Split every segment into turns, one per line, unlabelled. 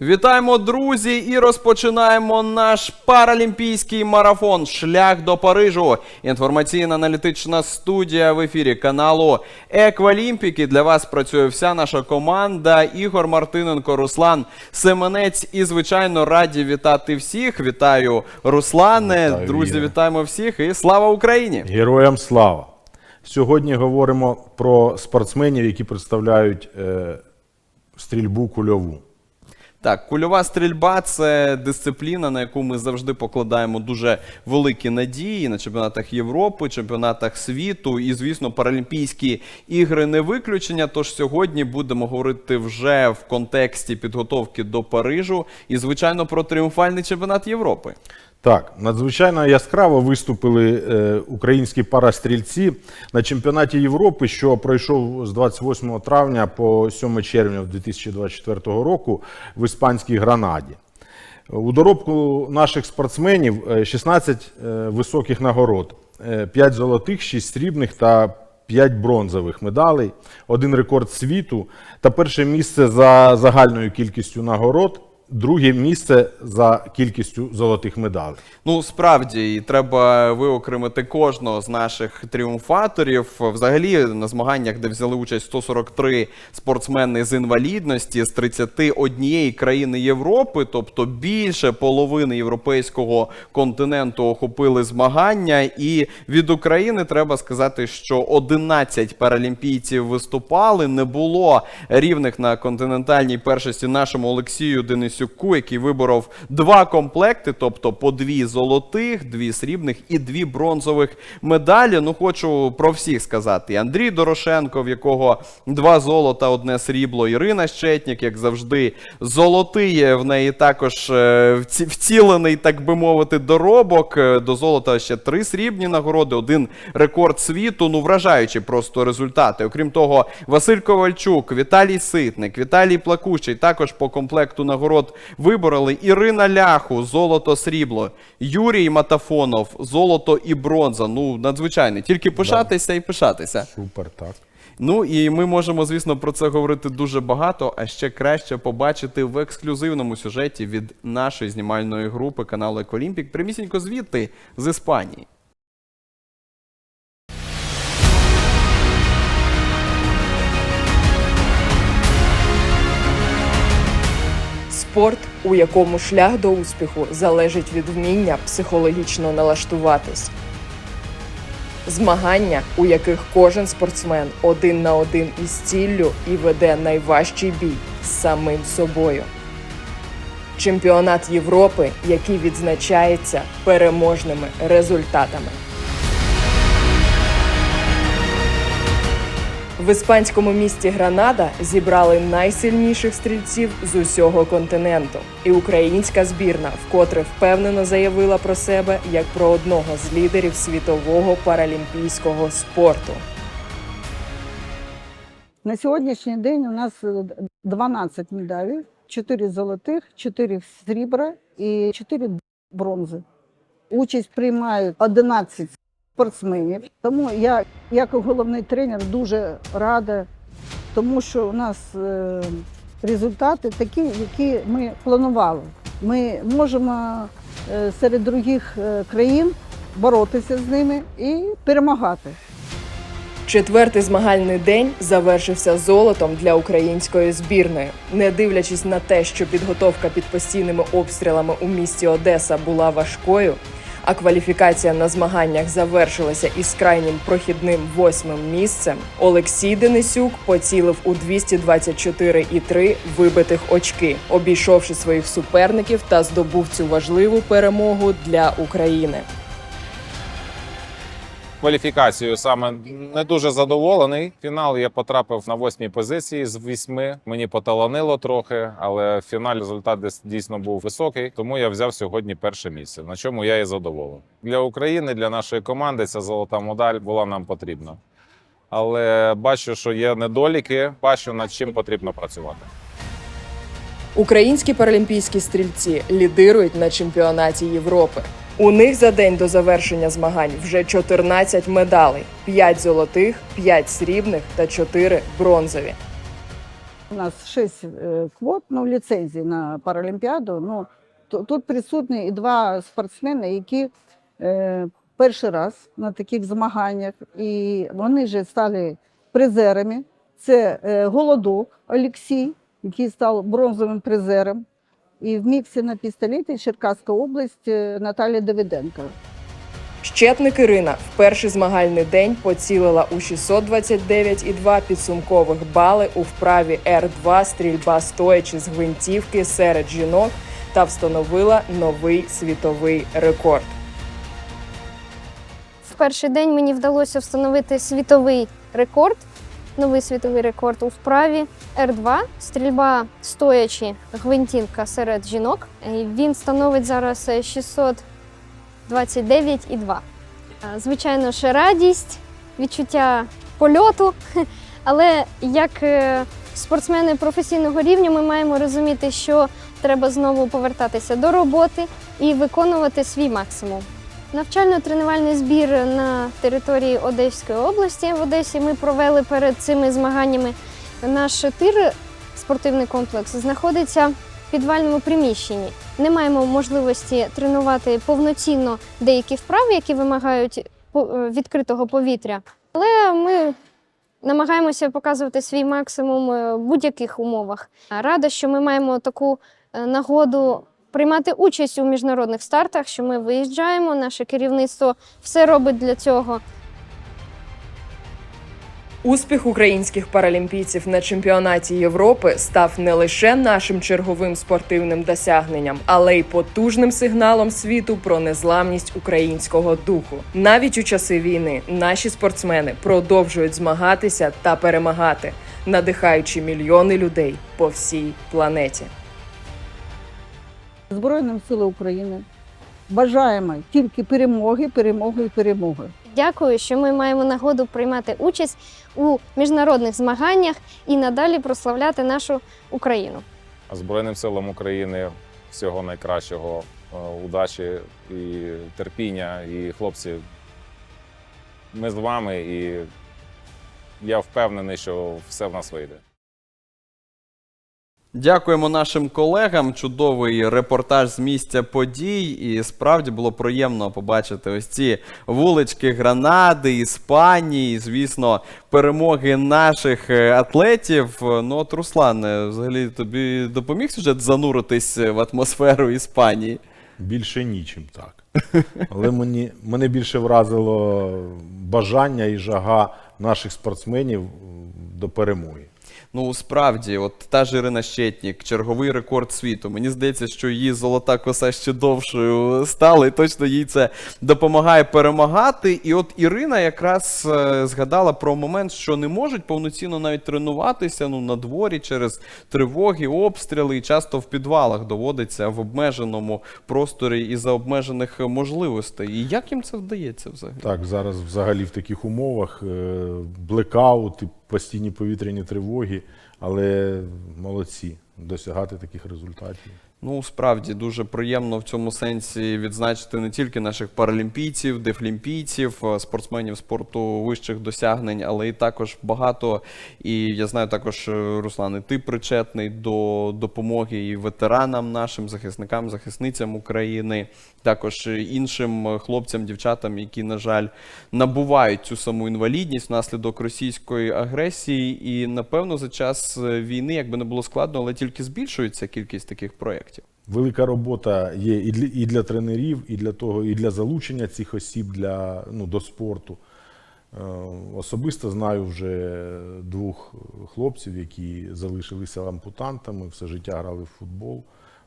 Вітаємо, друзі, і розпочинаємо наш паралімпійський марафон Шлях до Парижу. Інформаційно-аналітична студія в ефірі каналу Еквалімпіки. Для вас працює вся наша команда. Ігор Мартиненко, Руслан Семенець. І, звичайно, раді вітати всіх. Вітаю, Руслане.
Вітаю,
друзі,
Ігоре.
вітаємо всіх і слава Україні!
Героям слава! Сьогодні говоримо про спортсменів, які представляють е, стрільбу кульову.
Так, кульова стрільба це дисципліна, на яку ми завжди покладаємо дуже великі надії на чемпіонатах Європи, чемпіонатах світу. І, звісно, Паралімпійські ігри не виключення. Тож сьогодні будемо говорити вже в контексті підготовки до Парижу і, звичайно, про тріумфальний чемпіонат Європи.
Так, надзвичайно яскраво виступили е, українські парастрільці на чемпіонаті Європи, що пройшов з 28 травня по 7 червня 2024 року в іспанській Гранаді. У доробку наших спортсменів е, 16 е, високих нагород, 5 золотих, 6 срібних та 5 бронзових медалей, один рекорд світу та перше місце за загальною кількістю нагород, друге місце за кількістю золотих медалей.
Ну, справді, і треба виокремити кожного з наших тріумфаторів. Взагалі, на змаганнях, де взяли участь 143 спортсмени з інвалідності з 31 країни Європи, тобто більше половини європейського континенту охопили змагання. І від України треба сказати, що 11 паралімпійців виступали. Не було рівних на континентальній першості нашому Олексію Денисюку, який виборов два комплекти, тобто по дві золотих, дві срібних і дві бронзових медалі. Ну, хочу про всіх сказати. Андрій Дорошенко, в якого два золота, одне срібло. Ірина Щетнік, як завжди, золотий в неї також е, вцілений, так би мовити, доробок. Е, До золота ще три срібні нагороди, один рекорд світу. Ну, вражаючі просто результати. Окрім того, Василь Ковальчук, Віталій Ситник, Віталій Плакучий також по комплекту нагород вибороли. Ірина Ляху, золото, срібло. Юрій Матафонов, золото і бронза. Ну, надзвичайно. Тільки пишатися і пишатися.
Супер, так.
Ну і ми можемо, звісно, про це говорити дуже багато, а ще краще побачити в ексклюзивному сюжеті від нашої знімальної групи каналу Еколімпік, примісінько звідти з Іспанії.
Спорт, у якому шлях до успіху залежить від вміння психологічно налаштуватись. Змагання, у яких кожен спортсмен один на один із ціллю і веде найважчий бій з самим собою. Чемпіонат Європи, який відзначається переможними результатами. В іспанському місті Гранада зібрали найсильніших стрільців з усього континенту, і українська збірна вкотре впевнено заявила про себе як про одного з лідерів світового паралімпійського спорту.
На сьогоднішній день у нас е, 12 медалей, 4 золотих, 4 срібра і 4 бронзи. Участь приймають 11 спортсменів. Тому я, як головний тренер, дуже рада, тому що у нас е, результати такі, які ми планували. Ми можемо е, серед других е, країн боротися з ними і перемагати.
Четвертий змагальний день завершився золотом для української збірної. Не дивлячись на те, що підготовка під постійними обстрілами у місті Одеса була важкою, а кваліфікація на змаганнях завершилася із крайнім прохідним восьмим місцем. Олексій Денисюк поцілив у 224,3 вибитих очки, обійшовши своїх суперників та здобув цю важливу перемогу для України.
Кваліфікацією саме не дуже задоволений. Фінал я потрапив на восьмій позиції з восьми. Мені поталанило трохи, але в фіналі результат дійсно був високий. Тому я взяв сьогодні перше місце, на чому я і задоволений. Для України, для нашої команди, ця золота медаль була нам потрібна. Але бачу, що є недоліки, бачу над чим потрібно працювати.
Українські паралімпійські стрільці лідирують на чемпіонаті Європи. У них за день до завершення змагань вже 14 медалей: 5 золотих, 5 срібних та 4 бронзові.
У нас шість е, квот, ну, ліцензій на Паралімпіаду. Ну, ту- тут присутні і два спортсмени, які е, перший раз на таких змаганнях, і вони вже стали призерами. Це е, Голодок Олексій, який став бронзовим призером. І в міксі на пістолеті Черкаська область Наталія Давиденко.
Щепник Ірина в перший змагальний день поцілила у 629,2 підсумкових бали у вправі Р2 стрільба стоячи з гвинтівки серед жінок та встановила новий світовий рекорд.
В перший день мені вдалося встановити світовий рекорд, новий світовий рекорд у вправі Р2, стрільба стоячи гвинтівка серед жінок. Він становить зараз е, 629,2. Е, Звичайно ж, радість, відчуття польоту. Але як е, спортсмени професійного рівня ми маємо розуміти, що треба знову повертатися до роботи і виконувати свій максимум. Навчально-тренувальний збір на території Одеської області в Одесі ми провели перед цими змаганнями. Наш тир, спортивний комплекс, знаходиться в підвальному приміщенні. Не маємо можливості тренувати повноцінно деякі вправи, які вимагають е, відкритого повітря. Але ми намагаємося показувати свій максимум е, в будь-яких умовах. Рада, що ми маємо таку е, нагоду приймати участь у міжнародних стартах, що ми виїжджаємо, наше керівництво все робить для цього.
Успіх українських паралімпійців на чемпіонаті Європи став не лише нашим черговим спортивним досягненням, але й потужним сигналом світу про незламність українського духу. Навіть у часи війни наші спортсмени продовжують змагатися та перемагати, надихаючи мільйони людей по всій планеті.
Збройним силам України бажаємо тільки перемоги, перемоги і перемоги.
Дякую, що ми маємо нагоду приймати участь у міжнародних змаганнях і надалі прославляти нашу Україну.
Збройним силам України всього найкращого, е, удачі і терпіння. І хлопці, ми з вами, і я впевнений, що все в нас вийде.
Дякуємо нашим колегам. Чудовий репортаж з місця подій. І справді було приємно побачити ось ці вулички Гранади, Іспанії, звісно, перемоги наших е, атлетів. Ну, от, Руслан, е, взагалі тобі допоміг сюжет зануритись в атмосферу Іспанії?
Більше нічим так. Але мені, мене більше вразило бажання і жага наших спортсменів до перемоги.
Ну, справді, от та ж Ірина Щетнік, черговий рекорд світу. Мені здається, що її золота коса ще довшою стала, і точно їй це допомагає перемагати. І от Ірина якраз е, згадала про момент, що не можуть повноцінно навіть тренуватися ну, на дворі через тривоги, обстріли, і часто в підвалах доводиться в обмеженому просторі і за обмежених можливостей. І як їм це вдається взагалі?
Так, зараз взагалі в таких умовах е, блекаут постійні повітряні тривоги, але молодці досягати таких результатів.
Ну, справді дуже приємно в цьому сенсі відзначити не тільки наших паралімпійців, дефлімпійців, е, спортсменів спорту вищих досягнень, але і також багато. І я знаю також, е, Руслан, і ти причетний до допомоги і ветеранам нашим, захисникам, захисницям України, також е, іншим хлопцям, дівчатам, які, на жаль, набувають цю саму інвалідність внаслідок російської агресії. І напевно за час війни, якби не було складно, але тільки збільшується кількість таких проєктів.
Велика робота є і для, і для тренерів, і для того, і для залучення цих осіб для, ну, до спорту. Е, Особисто знаю вже двох хлопців, які залишилися ампутантами, все життя грали в футбол.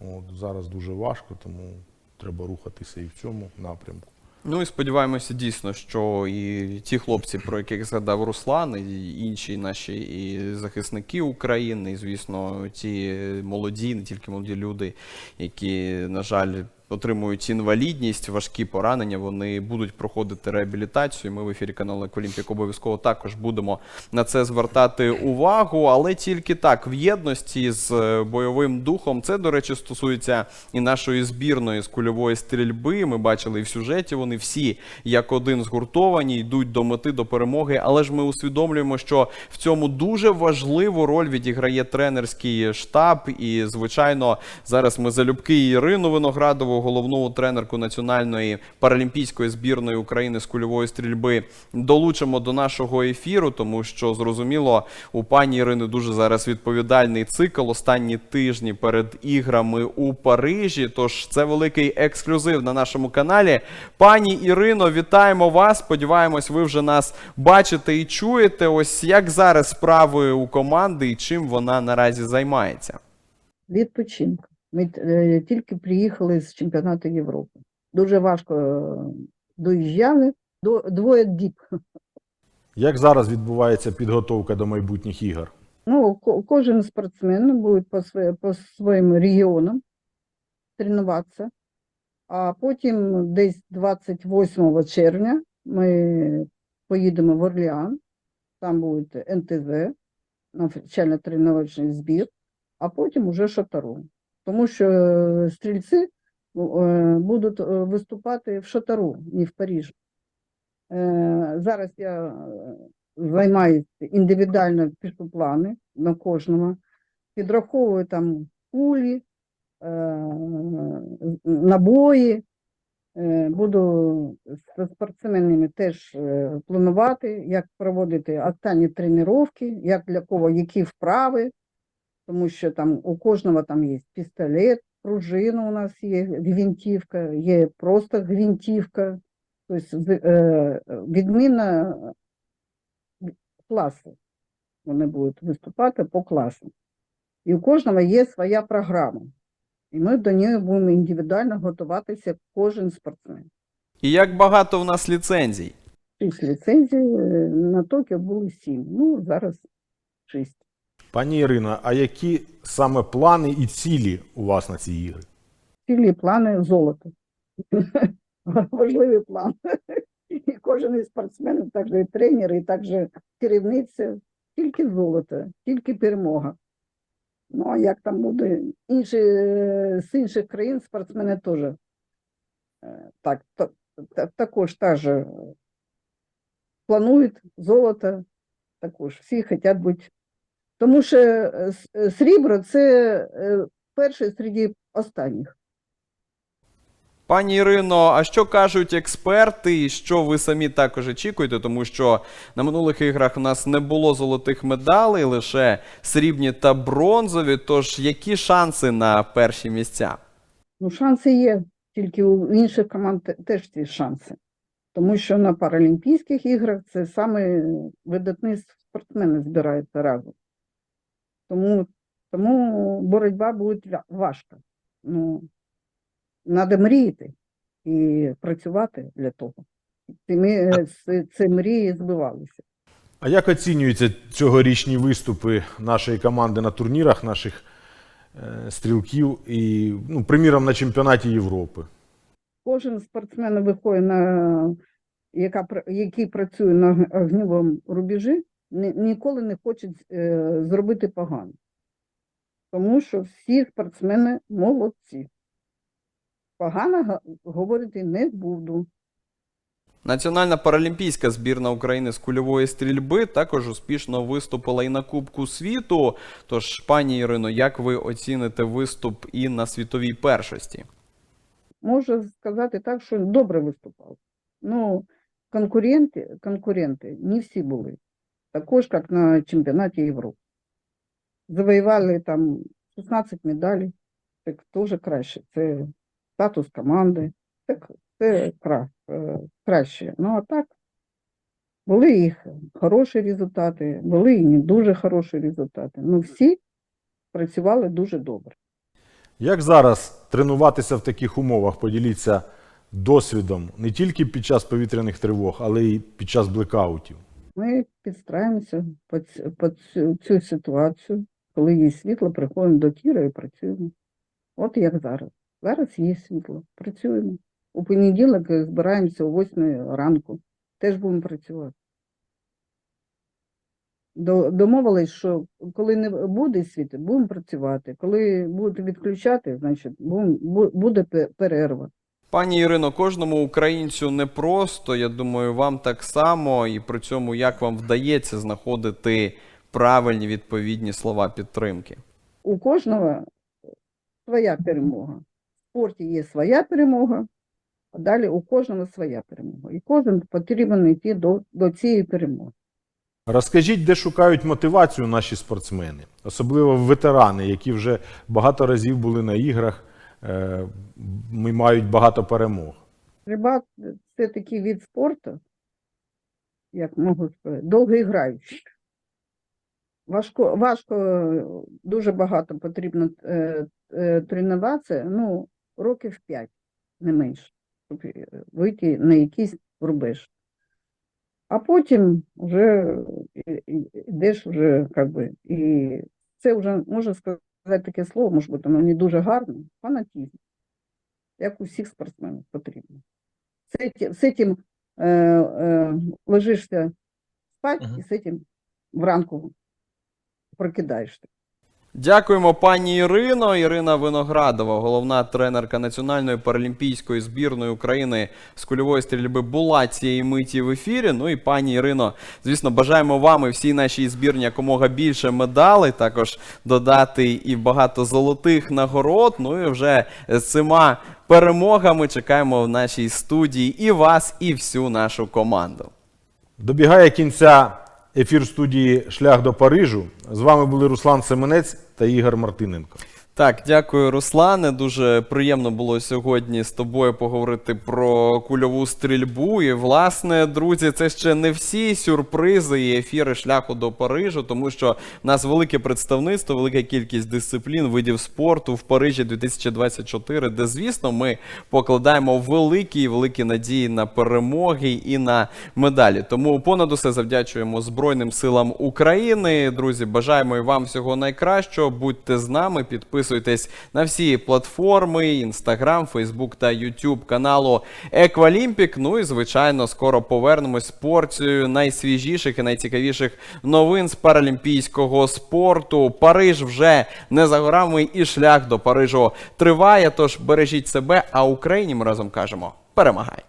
От, зараз дуже важко, тому треба рухатися і в цьому напрямку.
Ну і сподіваємося дійсно, що і ті хлопці, про яких згадав Руслан, і інші наші і захисники України, і звісно, ті молоді, не тільки молоді люди, які, на жаль, отримують інвалідність, важкі поранення, вони будуть проходити реабілітацію. Ми в ефірі каналу Еколімпік обов'язково також будемо на це звертати увагу, але тільки так в єдності з е, бойовим духом. Це, до речі, стосується і нашої збірної з кульової стрільби. Ми бачили і в сюжеті. Вони всі як один згуртовані, йдуть до мети, до перемоги. Але ж ми усвідомлюємо, що в цьому дуже важливу роль відіграє тренерський штаб. І, звичайно, зараз ми залюбки Ірину Виноградову, головну тренерку національної паралімпійської збірної України з кульової стрільби, долучимо до нашого ефіру, тому що зрозуміло, у пані Ірини дуже зараз відповідальний цикл останні тижні перед іграми у Парижі. Тож це великий ексклюзив на нашому каналі. Пані Ірино, вітаємо вас. Сподіваємось, ви вже нас бачите і чуєте. Ось як зараз справи у команди і чим вона наразі займається.
Відпочинку. Ми е, тільки приїхали з чемпіонату Європи. Дуже важко е, доїжджали до двоє діб.
Як зараз відбувається підготовка до майбутніх ігор?
Ну, кожен спортсмен буде по, своє, по своїм регіонам тренуватися. А потім десь 28 червня ми поїдемо в Орлеан, там буде НТЗ, навчально-тренувальний збір, а потім уже Шатару. Тому що е, стрільці е, будуть е, виступати в Шатару, не в Парижі. Зараз я займаюся індивідуально пишу плани на кожного, підраховую там кулі, набої. Буду з спортсменами теж планувати, як проводити останні тренування, як для кого які вправи, тому що там у кожного там є пістолет, пружина у нас є, гвинтівка, є просто гвинтівка, тобто е, відміна класу. Вони будуть виступати по класу. І у кожного є своя програма. І ми до неї будемо індивідуально готуватися кожен спортсмен.
І як багато в нас ліцензій?
Шість ліцензій е, на Токіо були сім. Ну, зараз шість.
Пані Ірино, а які саме плани і цілі у вас на ці ігри?
Цілі плани золото. Важливий план. І кожен із спортсменів, також і тренер, і також керівниця, тільки золото, тільки перемога. Ну, а як там буде інші, з інших країн спортсмени теж е, так, та- та- також теж е, планують золото, також всі хочуть бути. Тому що е, е, срібло це е, перше серед останніх.
Пані Ірино, а що кажуть експерти, і що ви самі також очікуєте? Тому що на минулих іграх у нас не було золотих медалей, лише срібні та бронзові. Тож які шанси на перші місця?
Ну, шанси є, тільки у інших команд теж ці шанси. Тому що на Паралімпійських іграх це саме видатні спортсмени збираються разом. Тому, тому боротьба буде важка. Ну, треба мріяти і працювати для того. Ці, ми- ці, ці мрії збивалися.
А як оцінюються цьогорічні виступи нашої команди на турнірах, наших е, стрілків і, ну, приміром, на чемпіонаті Європи?
Кожен спортсмен виходить на яка який працює на огневому рубежі, ніколи не хоче е, зробити погано. Тому що всі спортсмени молодці. Погано говорити не буду.
Національна паралімпійська збірна України з кульової стрільби також успішно виступила і на Кубку світу. Тож, пані Ірино, як ви оціните виступ і на світовій першості?
Можу сказати так, що добре виступав. Ну, конкуренти, конкуренти не всі були. Також, як на чемпіонаті Європи. Завоювали там 16 медалей. Так теж краще. Це статус команди. Так, це кра, е, краще. Ну, а так, були їх хороші результати, були і не дуже хороші результати. Ну, всі працювали дуже добре.
Як зараз тренуватися в таких умовах? Поділіться досвідом не тільки під час повітряних тривог, але й під час блекаутів.
Ми підстраємося під, цю, ситуацію. Коли є світло, приходимо до тіра і працюємо. От як зараз. Зараз є світло, працюємо. У понеділок збираємося о 8 ранку. Теж будемо працювати. Домовились, що коли не буде світу, будемо працювати. Коли будуть відключати, значить буде перерва.
Пані Ірино, кожному українцю непросто. Я думаю, вам так само, і при цьому як вам вдається знаходити правильні відповідні слова підтримки.
У кожного своя перемога. В спорті є своя перемога, а далі у кожного своя перемога. І кожен потрібен йти до, до цієї перемоги.
Розкажіть, де шукають мотивацію наші спортсмени, особливо ветерани, які вже багато разів були на іграх, е, мають багато перемог.
Стрибак – це такий від спорту, як можу сказати, довгоіграючий. Важко, важко, е, дуже багато потрібно е, е, тренуватися, ну, років 5, не менше, щоб вийти на якийсь рубеж. А потім вже е, йдеш вже, як би, і це вже, можна сказати таке слово, може бути, воно не дуже гарне, фанатізм, як у всіх спортсменів потрібно. С этим, с этим э, э, ложишься спать
Мгм.
и с этим вранку прокидаешься.
Дякуємо пані Ірино. Ірина Виноградова, головна тренерка Національної паралімпійської збірної України з кульової стрільби, була цієї миті в ефірі. Ну і пані Ірино, звісно, бажаємо вам і всій нашій збірні якомога більше медалей, також додати і багато золотих нагород. Ну і вже з цими перемогами чекаємо в нашій студії і вас, і всю нашу команду.
Добігає кінця ефір студії Шлях до Парижу. З вами були Руслан Семенець та Ігор Мартиненко.
Так, дякую, Руслане. Дуже приємно було сьогодні з тобою поговорити про кульову стрільбу. І, власне, друзі, це ще не всі сюрпризи і ефіри шляху до Парижу, тому що в нас велике представництво, велика кількість дисциплін, видів спорту в Парижі 2024, де, звісно, ми покладаємо великі великі надії на перемоги і на медалі. Тому понад усе завдячуємо Збройним силам України. Друзі, бажаємо і вам всього найкращого. Будьте з нами, підписуйтесь на всі платформи: Instagram, Facebook та YouTube каналу Еквалімпік. Ну і звичайно, скоро повернемось з порцією найсвіжіших і найцікавіших новин з паралімпійського спорту. Париж вже не за горами, і шлях до Парижу триває. Тож бережіть себе, а Україні ми разом кажемо: перемагай!